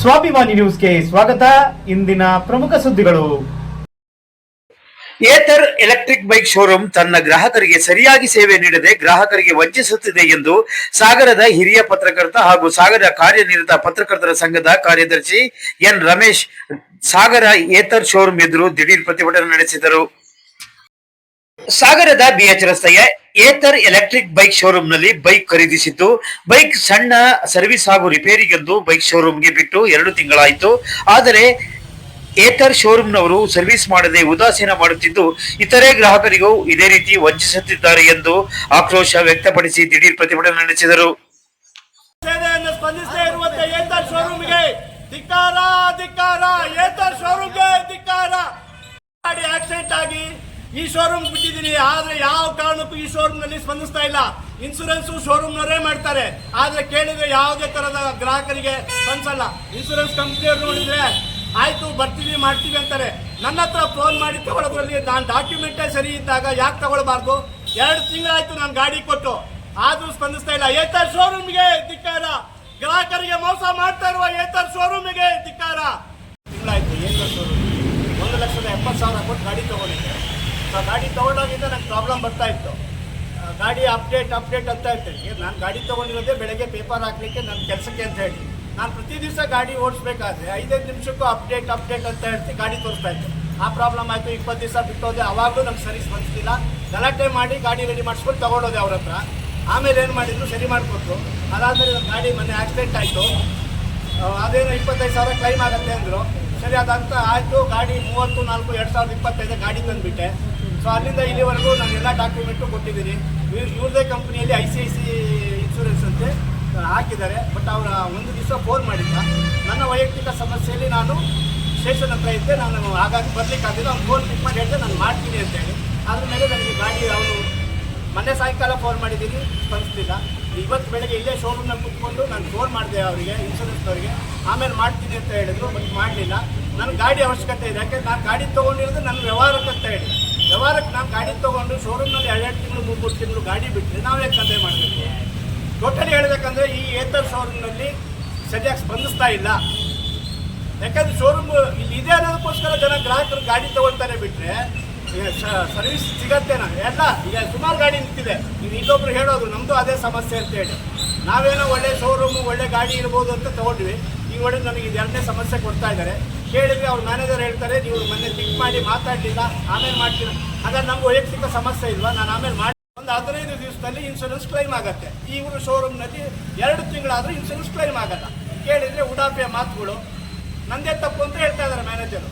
ಸ್ವಾಭಿಮಾನಿ ನ್ಯೂಸ್ಗೆ ಸ್ವಾಗತ. ಇಂದಿನ ಪ್ರಮುಖ ಸುದ್ದಿಗಳು. ಏತರ್ ಎಲೆಕ್ಟ್ರಿಕ್ ಬೈಕ್ ಶೋರೂಮ್ ತನ್ನ ಗ್ರಾಹಕರಿಗೆ ಸರಿಯಾಗಿ ಸೇವೆ ನೀಡದೆ ಗ್ರಾಹಕರಿಗೆ ವಂಚಿಸುತ್ತಿದೆ ಎಂದು ಸಾಗರದ ಹಿರಿಯ ಪತ್ರಕರ್ತ ಹಾಗೂ ಸಾಗರ ಕಾರ್ಯನಿರತ ಪತ್ರಕರ್ತರ ಸಂಘದ ಕಾರ್ಯದರ್ಶಿ ಎನ್ ರಮೇಶ್ ಸಾಗರ ಏತರ್ ಶೋರೂಮ್ ಎದುರು ದಿಢೀರ್ ಪ್ರತಿಭಟನೆ ನಡೆಸಿದರು. ಸಾಗರದ ಬಿಎಚ್ ರಸ್ತೆಯ ಏತರ್ ಎಲೆಕ್ಟ್ರಿಕ್ ಬೈಕ್ ಶೋರೂಮ್ನಲ್ಲಿ ಬೈಕ್ ಖರೀದಿಸಿದ್ದು ಬೈಕ್ ಸಣ್ಣ ಸರ್ವಿಸ್ ಹಾಗೂ ರಿಪೇರಿಗೆಂದು ಬೈಕ್ ಶೋರೂಮ್ಗೆ ಬಿಟ್ಟು ಎರಡು ತಿಂಗಳಾಯಿತು. ಆದರೆ, ಏತರ್ ಶೋರೂಮ್ನವರು ಸರ್ವಿಸ್ ಮಾಡದೆ ಉದಾಸೀನ ಮಾಡುತ್ತಿದ್ದು, ಇತರೆ ಗ್ರಾಹಕರಿಗೂ ಇದೇ ರೀತಿ ವಂಚಿಸುತ್ತಿದ್ದಾರೆ ಎಂದು ಆಕ್ರೋಶ ವ್ಯಕ್ತಪಡಿಸಿ ದಿಢೀರ್ ಪ್ರತಿಭಟನೆ ನಡೆಸಿದರು. ಧಿಕ್ಕಾರ ಧಿಕ್ಕಾರ, ಏತರ್ ಶೋರೂಮ್ಗೆ ಈ ಶೋರೂಮ್ ಬಿಟ್ಟಿದ್ದೀನಿ. ಆದ್ರೆ ಯಾವ ಕಾರಣಕ್ಕೂ ಈ ಶೋರೂಮ್ನಲ್ಲಿ ಸ್ಪಂದಿಸ್ತಾ ಇಲ್ಲ. ಇನ್ಸೂರೆನ್ಸ್ ಶೋರೂಮ್ ನವರೇ ಮಾಡ್ತಾರೆ. ಆದ್ರೆ ಕೇಳಿದ್ರೆ ಯಾವುದೇ ತರದ ಗ್ರಾಹಕರಿಗೆ ಸ್ಪಂದಿಸಲ್ಲ. ಇನ್ಸೂರೆನ್ಸ್ ಕಂಪ್ನಿಯವ್ರು ನೋಡಿದ್ರೆ, ಆಯ್ತು, ಬರ್ತೀವಿ, ಮಾಡ್ತೀವಿ ಅಂತಾರೆ. ನನ್ನ ಹತ್ರ ಫೋನ್ ಮಾಡಿ ತಗೊಳ್ಳೋದ್ರಲ್ಲಿ ನಾನು ಡಾಕ್ಯುಮೆಂಟೇ ಸರಿ ಇದ್ದಾಗ ಯಾಕೆ ತಗೊಳ್ಬಾರ್ದು? ಎರಡು ತಿಂಗಳಾಯ್ತು ನಾನು ಗಾಡಿ ಕೊಟ್ಟು. ಆದ್ರೂ ಸ್ಪಂದಿಸ್ತಾ ಇಲ್ಲ. ಏತರ್ ಶೋರೂಮ್ಗೆ ಧಿಕ್ಕಾರ. ಗ್ರಾಹಕರಿಗೆ ಮೋಸ ಮಾಡ್ತಾ ಇರುವ ಏತರ್ ಶೋರೂಮಿಗೆ ಧಿಕ್ಕಾರ. ತಿಂಗಳಾಯ್ತು, ಏತರ್ ಶೋರೂಮ್ ಒಂದು ಲಕ್ಷದ ಎಪ್ಪತ್ತು ಸಾವಿರ ಕೊಟ್ಟು ಗಾಡಿ ತಗೊಂಡಿದ್ದೆ. ಆ ಗಾಡಿ ತಗೊಂಡಾಗಿಂದ ನಂಗೆ ಪ್ರಾಬ್ಲಮ್ ಬರ್ತಾ ಇತ್ತು. ಗಾಡಿ ಅಪ್ಡೇಟ್ ಅಪ್ಡೇಟ್ ಅಂತ ಇರ್ತೀನಿ ನಾನು ಗಾಡಿ ತೊಗೊಂಡಿರೋದೇ ಬೆಳಗ್ಗೆ ಪೇಪರ್ ಹಾಕ್ಲಿಕ್ಕೆ ನನ್ನ ಕೆಲಸಕ್ಕೆ ಅಂತ ಹೇಳಿ. ನಾನು ಪ್ರತಿ ದಿವಸ ಗಾಡಿ ಓಡಿಸ್ಬೇಕಾದ್ರೆ ಐದೈದು ನಿಮಿಷಕ್ಕೂ ಅಪ್ಡೇಟ್ ಅಪ್ಡೇಟ್ ಅಂತ ಹೇಳ್ತಿ ಗಾಡಿ ತೋರಿಸ್ತಾ ಇತ್ತು. ಆ ಪ್ರಾಬ್ಲಮ್ ಆಯಿತು, ಇಪ್ಪತ್ತು ದಿವಸ ಬಿಟ್ಟೋದೆ, ಅವಾಗಲೂ ನಮ್ಗೆ ಸರಿ ಬಂದಿಲ್ಲ ಗಲಾಟೆ ಮಾಡಿ ಗಾಡಿ ರೆಡಿ ಮಾಡಿಸ್ಕೊಂಡು ತಗೊಂಡೋದೆ ಅವ್ರ ಹತ್ರ. ಆಮೇಲೆ ಏನು ಮಾಡಿದ್ರು, ಸರಿ ಮಾಡಿಕೊಟ್ರು. ಅದಾದಮೇಲೆ ಗಾಡಿ ಮೊನ್ನೆ ಆಕ್ಸಿಡೆಂಟ್ ಆಯಿತು. ಅದೇನೋ ಇಪ್ಪತ್ತೈದು ಸಾವಿರ ಕ್ಲೈಮ್ ಆಗುತ್ತೆ ಅಂದರು. ಸರಿ ಅದಂತ ಆಯಿತು. ಗಾಡಿ ಮೂವತ್ತು, ನಾಲ್ಕು, ಎರಡು ಸಾವಿರದ ಇಪ್ಪತ್ತೈದು ಗಾಡಿ ತಂದುಬಿಟ್ಟೆ. ಸೊ ಅಲ್ಲಿಂದ ಇಲ್ಲಿವರೆಗೂ ನಾನು ಎಲ್ಲ ಡಾಕ್ಯುಮೆಂಟು ಕೊಟ್ಟಿದ್ದೀನಿ. ಇವ್ರ ಇವ್ರದೇ ಕಂಪ್ನಿಯಲ್ಲಿ I C I C insurance ಅಂತೆ ಹಾಕಿದ್ದಾರೆ. ಬಟ್ ಅವರ ಒಂದು ದಿವಸ ಫೋನ್ ಮಾಡಿದ್ದ. ನನ್ನ ವೈಯಕ್ತಿಕ ಸಮಸ್ಯೆಯಲ್ಲಿ ನಾನು ಸ್ಟೇಷನ್ ಹತ್ರ ಇದ್ದೆ. ನಾನು ಹಾಗಾಗಿ ಬರಲಿಕ್ಕಾಗಿಲ್ಲ ಅವ್ನು ಫೋನ್ ಪಿಕ್ ಮಾಡಿ ಹೇಳಿದೆ, ನಾನು ಮಾಡ್ತೀನಿ ಅಂತೇಳಿ. ಅದ್ರ ಮೇಲೆ ನನಗೆ ಗಾಡಿ ಅವನು ಮೊನ್ನೆ ಸಾಯಂಕಾಲ ಫೋನ್ ಮಾಡಿದ್ದೀನಿ ಸ್ಪಂದಿಸ್ತಿಲ್ಲ ಇವತ್ತು ಬೆಳಗ್ಗೆ ಇಲ್ಲೇ ಶೋರೂಮ್ನಲ್ಲಿ ಕುತ್ಕೊಂಡು ನಾನು ಫೋನ್ ಮಾಡಿದೆ ಅವರಿಗೆ ಇನ್ಶೂರೆನ್ಸ್ನವರಿಗೆ ಆಮೇಲೆ ಮಾಡ್ತೀನಿ ಅಂತ ಹೇಳಿದ್ರು, ಬಟ್ ಮಾಡಲಿಲ್ಲ. ನನ್ನ ಗಾಡಿ ಅವಶ್ಯಕತೆ ಇದೆ. ಯಾಕೆ ನಾನು ಗಾಡಿ ತೊಗೊಂಡಿರೋದು ನನ್ನ ವ್ಯವಹಾರಕ್ಕೆ ಅಂತ ಹೇಳಿ ವ್ಯವಹಾರಕ್ಕೆ ನಾನು ಗಾಡಿ ತೊಗೊಂಡು ಶೋರೂಮ್ನಲ್ಲಿ ಎರಡೆರಡು ತಿಂಗಳು, ಮೂರು ಮೂರು ತಿಂಗಳು ಗಾಡಿ ಬಿಟ್ಟರೆ ನಾವೇ ಕಂದೆ ಮಾಡಬೇಕು? ಟೋಟಲಿ ಹೇಳಬೇಕಂದ್ರೆ ಈ ಏತರ್ ಶೋರೂಮ್ನಲ್ಲಿ ಸರಿಯಾಗಿ ಸ್ಪಂದಿಸ್ತಾ ಇಲ್ಲ. ಯಾಕಂದ್ರೆ ಶೋರೂಮ್ ಇಲ್ಲಿ ಇದೆ ಅನ್ನೋದಕ್ಕೋಸ್ಕರ ಜನ ಗ್ರಾಹಕರು ಗಾಡಿ ತೊಗೊಳ್ತಾರೆ ಬಿಟ್ರೆ ಸರ್ವಿಸ್ ಸಿಗತ್ತೇನ? ಎಲ್ಲ, ಈಗ ಸುಮಾರು ಗಾಡಿ ನಿಂತಿದೆ. ನೀವು ಇನ್ನೊಬ್ರು ಹೇಳೋದು, ನಮ್ದು ಅದೇ ಸಮಸ್ಯೆ ಅಂತ ಹೇಳಿ. ನಾವೇನೋ ಒಳ್ಳೆ ಶೋರೂಮು ಒಳ್ಳೆ ಗಾಡಿ ಇರ್ಬೋದು ಅಂತ ತಗೊಂಡ್ವಿ. ಈ ಒಳ್ಳೆ ನನಗೆ ಇದು ಎರಡನೇ ಸಮಸ್ಯೆ ಕೊಡ್ತಾ ಇದ್ದಾರೆ. ಕೇಳಿದ್ರೆ ಅವ್ರ ಮ್ಯಾನೇಜರ್ ಹೇಳ್ತಾರೆ, ನೀವು ಮೊನ್ನೆ ಪಿಕ್ ಮಾಡಿ ಮಾತಾಡಲಿಲ್ಲ, ಆಮೇಲೆ ಮಾಡ್ತೀರ? ಹಾಗಾದ್ರೆ ನಮ್ಗೆ ವೈಯಕ್ತಿಕ ಸಮಸ್ಯೆ ಇಲ್ವಾ? ನಾನು ಆಮೇಲೆ ಮಾಡಿ, ಒಂದು ಹದಿನೈದು ದಿವಸದಲ್ಲಿ ಇನ್ಶೂರೆನ್ಸ್ ಕ್ಲೈಮ್ ಆಗುತ್ತೆ. ಇವರು ಶೋರೂಮ್ನಲ್ಲಿ ಎರಡು ತಿಂಗಳಾದರೂ ಇನ್ಶೂರೆನ್ಸ್ ಕ್ಲೈಮ್ ಆಗಲ್ಲ. ಕೇಳಿದರೆ ಉಡಾಪಿಯ ಮಾತುಗಳು. ನಂದೇ ತಪ್ಪು ಅಂತ ಹೇಳ್ತಾ ಇದ್ದಾರೆ ಮ್ಯಾನೇಜರು